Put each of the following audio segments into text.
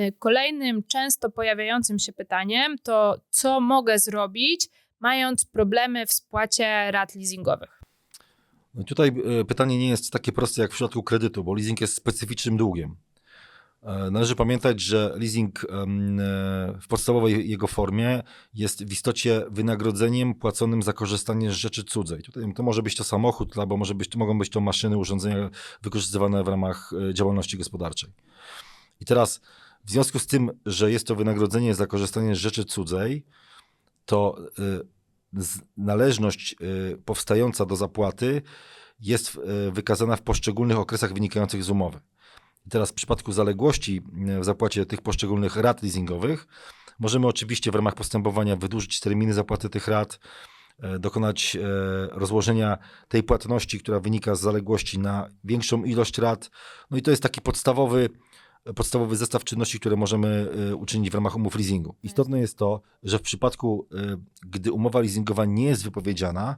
Y, Kolejnym często pojawiającym się pytaniem to, co mogę zrobić, mając problemy w spłacie rat leasingowych. No tutaj e, pytanie nie jest takie proste jak w przypadku kredytu, bo leasing jest specyficznym długiem. E, Należy pamiętać, że leasing e, w podstawowej jego formie jest w istocie wynagrodzeniem płaconym za korzystanie z rzeczy cudzej. Tutaj to może być to samochód, albo może być, mogą być to maszyny, urządzenia wykorzystywane w ramach e, działalności gospodarczej. I teraz w związku z tym, że jest to wynagrodzenie za korzystanie z rzeczy cudzej, to y, należność y, powstająca do zapłaty jest y, wykazana w poszczególnych okresach wynikających z umowy. I teraz w przypadku zaległości w zapłacie tych poszczególnych rat leasingowych możemy oczywiście w ramach postępowania wydłużyć terminy zapłaty tych rat, dokonać rozłożenia tej płatności, która wynika z zaległości na większą ilość rat. No i to jest taki podstawowy podstawowy zestaw czynności, które możemy y, uczynić w ramach umów leasingu. Istotne jest to, że w przypadku, y, gdy umowa leasingowa nie jest wypowiedziana,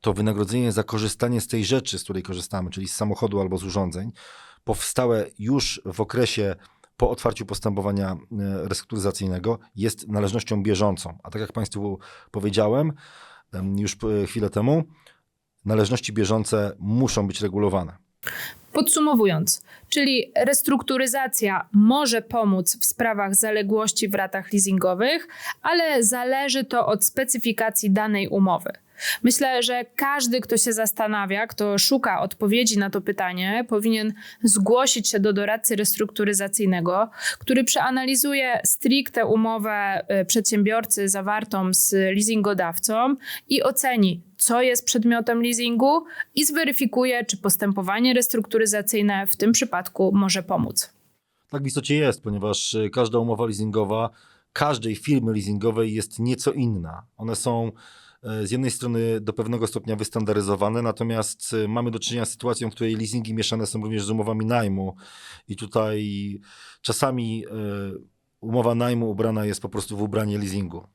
to wynagrodzenie za korzystanie z tej rzeczy, z której korzystamy, czyli z samochodu albo z urządzeń, powstałe już w okresie po otwarciu postępowania y, restrukturyzacyjnego jest należnością bieżącą. A tak jak Państwu powiedziałem em, już chwilę temu, należności bieżące muszą być regulowane. Podsumowując, czyli restrukturyzacja może pomóc w sprawach zaległości w ratach leasingowych, ale zależy to od specyfikacji danej umowy. Myślę, że każdy, kto się zastanawia, kto szuka odpowiedzi na to pytanie, powinien zgłosić się do doradcy restrukturyzacyjnego, który przeanalizuje stricte umowę y, przedsiębiorcy zawartą z leasingodawcą i oceni, co jest przedmiotem leasingu i zweryfikuje, czy postępowanie restrukturyzacyjne w tym przypadku może pomóc. Tak w istocie jest, ponieważ y, każda umowa leasingowa każdej firmy leasingowej jest nieco inna. One są e, z jednej strony do pewnego stopnia wystandaryzowane, natomiast y, mamy do czynienia z sytuacją, w której leasingi mieszane są również z umowami najmu i tutaj czasami e, umowa najmu ubrana jest po prostu w ubranie leasingu.